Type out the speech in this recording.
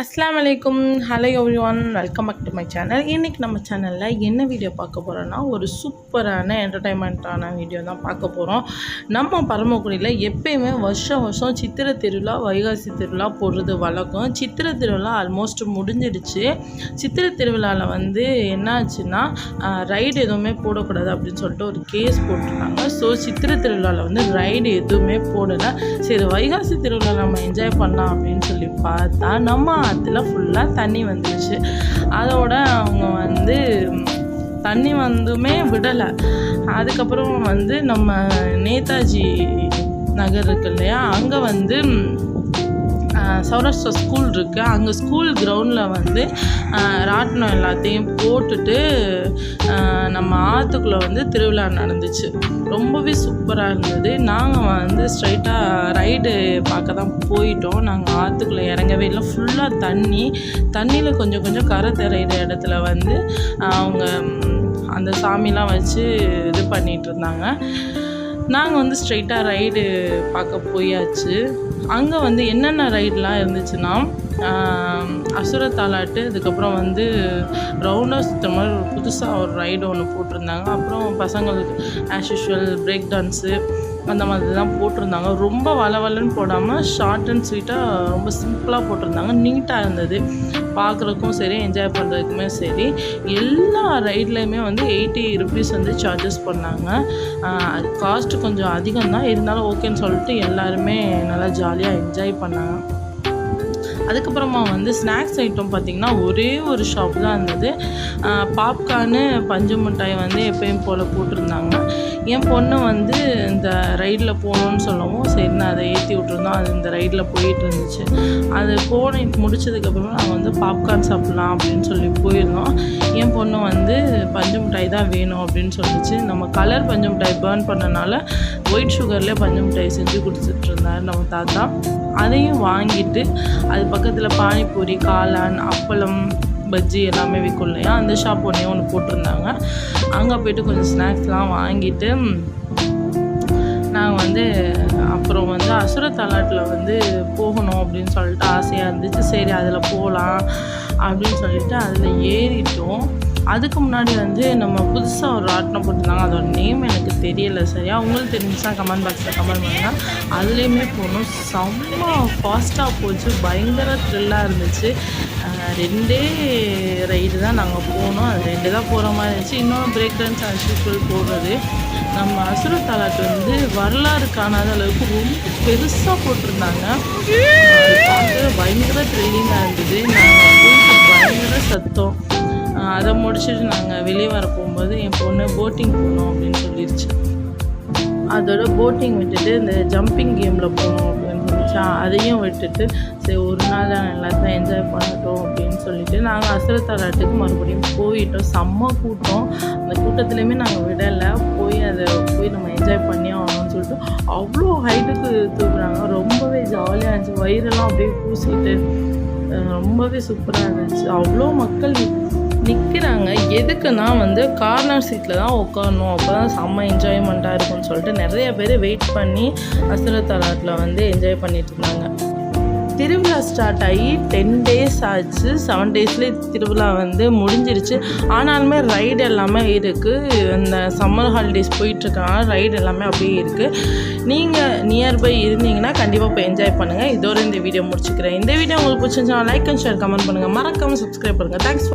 அஸ்லாம் அலைக்கும் hello everyone welcome back to my channel இன்றைக்கி நம்ம சேனலில் என்ன வீடியோ பார்க்க போகிறோன்னா ஒரு சூப்பரான என்டர்டைன்மெண்ட்டான வீடியோ தான் பார்க்க போகிறோம் நம்ம பரமக்குடியில் எப்பயுமே வருஷம் வருஷம் சித்திரை திருவிழா வைகாசி திருவிழா போடுறது வழக்கம். சித்திரை திருவிழா ஆல்மோஸ்ட் முடிஞ்சிடுச்சு. சித்திரை திருவிழாவில் வந்து என்ன ஆச்சுன்னா ரைடு எதுவுமே போடக்கூடாது அப்படின்னு சொல்லிட்டு ஒரு கேஸ் போட்டிருக்காங்க. ஸோ சித்திரை திருவிழாவில் வந்து ரைடு எதுவுமே போடலை. சரி வைகாசி திருவிழா நம்ம என்ஜாய் பண்ணலாம் அப்படின்னு சொல்லி பார்த்தா நம்ம ஆற்றுல ஃபுல்லாக தண்ணி வந்துச்சு அதோட அவங்க வந்து தண்ணி வந்துமே விடலை. அதுக்கப்புறம் வந்து நம்ம நேதாஜி நகர் இருக்கு இல்லையா? அங்கே வந்து சௌராஷ்டிரா ஸ்கூல் இருக்குது அங்கே ஸ்கூல் கிரவுண்டில் வந்து ராட்டினம் எல்லாத்தையும் போட்டுட்டு நம்ம ஆற்றுக்குள்ளே வந்து திருவிழா நடந்துச்சு. ரொம்பவே சூப்பராக இருந்தது. நாங்கள் வந்து ஸ்ட்ரைட்டாக ரைடு பார்க்க தான் போயிட்டோம். நாங்கள் ஆற்றுக்குள்ளே இறங்கவே இல்லை. ஃபுல்லாக தண்ணி தண்ணியில் கொஞ்சம் கொஞ்சம் கரை தெரிகிற இடத்துல வந்து அவங்க அந்த சாமிலாம் வச்சு இது பண்ணிகிட்டு இருந்தாங்க. நாங்கள் வந்து ஸ்ட்ரைட்டாக ரைடு பார்க்க போயாச்சு. அங்கே வந்து என்னென்ன ரைட்லாம் இருந்துச்சுன்னா அசுர தாலாட்டு அதுக்கப்புறம் வந்து ரவுண்டாக சுற்ற மாதிரி புதுசாக ஒரு ரைடு ஒன்று போட்டிருந்தாங்க. அப்புறம் பசங்களுக்கு ஆஸ் யூஷுவல் பிரேக் டான்ஸு அந்த மாதிரி தான் போட்டிருந்தாங்க. ரொம்ப வளவலன்னு போடாமல் ஷார்ட் அண்ட் ஸ்வீட்டாக ரொம்ப சிம்பிளாக போட்டிருந்தாங்க. நீட்டாக இருந்தது. பார்க்குறதுக்கும் சரி என்ஜாய் பண்ணுறதுக்குமே சரி. எல்லா ரைட்லேயுமே வந்து எயிட்டி ருபீஸ் வந்து சார்ஜஸ் பண்ணாங்க. அது காஸ்ட்டு கொஞ்சம் அதிகம் தான் இருந்தாலும் ஓகேன்னு சொல்லிட்டு எல்லாருமே நல்லா ஜாலியாக என்ஜாய் பண்ணாங்க. அதுக்கப்புறமா வந்து ஸ்நாக்ஸ் ஐட்டம் பார்த்திங்கன்னா ஒரே ஒரு ஷாப் தான் இருந்தது. பாப்கார்னு பஞ்சு மிட்டாய் வந்து எப்பயும் போல் போட்டிருந்தாங்க. என் பொண்ணு வந்து இந்த ரைடில் போகணுன்னு சொல்லவும் சரி நான் அதை ஏற்றி விட்ருந்தோம் அது இந்த ரைடில் போயிட்டு இருந்துச்சு. அது போன முடிச்சதுக்கப்புறமா நாங்கள் வந்து பாப்கார்ன் சாப்பிட்லாம் அப்படின்னு சொல்லி போயிருந்தோம். என் பொண்ணு வந்து பஞ்சு மிட்டாய் தான் வேணும் அப்படின்னு சொல்லிச்சு. நம்ம கலர் பஞ்சு மிட்டாய் பேர்ன் பண்ணனால ஒயிட் சுகர்லேயே பஞ்சு மிட்டாய் செஞ்சு கொடுத்துட்ருந்தாரு நம்ம தாத்தா. அதையும் வாங்கிட்டு அது பக்கத்தில் பானிபூரி காளான் அப்பளம் பஜ்ஜி எல்லாமே விற்கும் இல்லையா அந்த ஷாப் ஒன்றே ஒன்று போட்டிருந்தாங்க. அங்கே போயிட்டு கொஞ்சம் ஸ்நாக்ஸ்லாம் வாங்கிட்டு நாங்கள் வந்து அப்புறம் வந்து அசுர தலாட்டில் வந்து போகணும் அப்படின்னு சொல்லிட்டு ஆசையாக இருந்துச்சு. சரி அதில் போகலாம் அப்படின்னு சொல்லிட்டு அதில் ஏறிட்டோம். அதுக்கு முன்னாடி வந்து நம்ம புதுசாக ஒரு ஆட்டம் போட்டிருந்தாங்க. அதோட நேம் எனக்கு தெரியலை. சரியா? உங்களுக்கு தெரிஞ்சுச்சுன்னா கமெண்ட் பாக்ஸில் கமெண்ட் பண்ணுங்கள் அதுலேயுமே போகணும் செம்ம ஃபாஸ்ட்டாக போச்சு. பயங்கர த்ரில்லாக இருந்துச்சு. ரெண்டே ரைடு தான் நாங்கள் போனோம். அது ரெண்டு தான் போகிற மாதிரி இருந்துச்சு. இன்னொன்று பிரேக் டான்ஸ் அஸ் போடுறது. நம்ம அசுர தாலாட்டு வந்து வரலாறு காணாத அளவுக்கு ரொம்ப பெருசாக போட்டிருந்தாங்க. பயங்கர த்ரில்லிங்காக இருந்தது. நாங்கள் முடிச்சுட்டு நாங்கள் வெளியே வர போகும்போது என் பொண்ணு போட்டிங் போகணும் அப்படின்னு சொல்லிடுச்சு அதோட போட்டிங் விட்டுட்டு இந்த ஜம்பிங் கேமில் போகணும் அப்படின்னு சொல்லிச்சா. அதையும் விட்டுட்டு சரி ஒரு நாள் எல்லாத்தையும் என்ஜாய் பண்ணட்டும் அப்படின்னு சொல்லிட்டு நாங்கள் அசுரத்தாலாட்டுக்கு மறுபடியும் போயிட்டோம். செம்ம கூட்டம். அந்த கூட்டத்துலேயுமே நாங்கள் விடலை. போய் அதை போய் நம்ம என்ஜாய் பண்ணி ஆகணும்னு சொல்லிட்டு அவ்வளோ ஹைட்டுக்கு தூக்குறாங்க ரொம்பவே ஜாலியாக இருந்துச்சு. வயிறெல்லாம் அப்படியே பூசிட்டு ரொம்பவே சூப்பராக இருந்துச்சு. அவ்வளோ மக்கள் நிற்கிறாங்க எதுக்குன்னா வந்து கார்னர் சீட்டில் தான் உட்காரணும் அப்போ தான் செம்ம என்ஜாய்மெண்ட்டாக இருக்கும்னு சொல்லிட்டு நிறைய பேர் வெயிட் பண்ணி அசுரத்தலாட்டில் வந்து என்ஜாய் பண்ணிட்டு இருந்தாங்க. திருவிழா ஸ்டார்ட் ஆகி டென் டேஸ் ஆச்சு. செவன் டேஸ்லேயே திருவிழா வந்து முடிஞ்சிருச்சு. ஆனாலுமே ரைடு எல்லாமே இருக்குது இந்த சம்மர் ஹாலிடேஸ் போயிட்டுருக்காங்க ரைடு எல்லாமே அப்படியே இருக்குது நீங்கள் நியர்பை இருந்தீங்கன்னா கண்டிப்பாக போய் என்ஜாய் பண்ணுங்கள் இதோட இந்த வீடியோ முடிச்சுக்கிறேன். இந்த வீடியோ உங்களுக்கு பிடிச்சிருந்தா லைக் அண்ட் ஷேர் கமெண்ட் பண்ணுங்கள் மறக்காமல் சப்ஸ்கிரைப் பண்ணுங்கள் தேங்க்ஸ்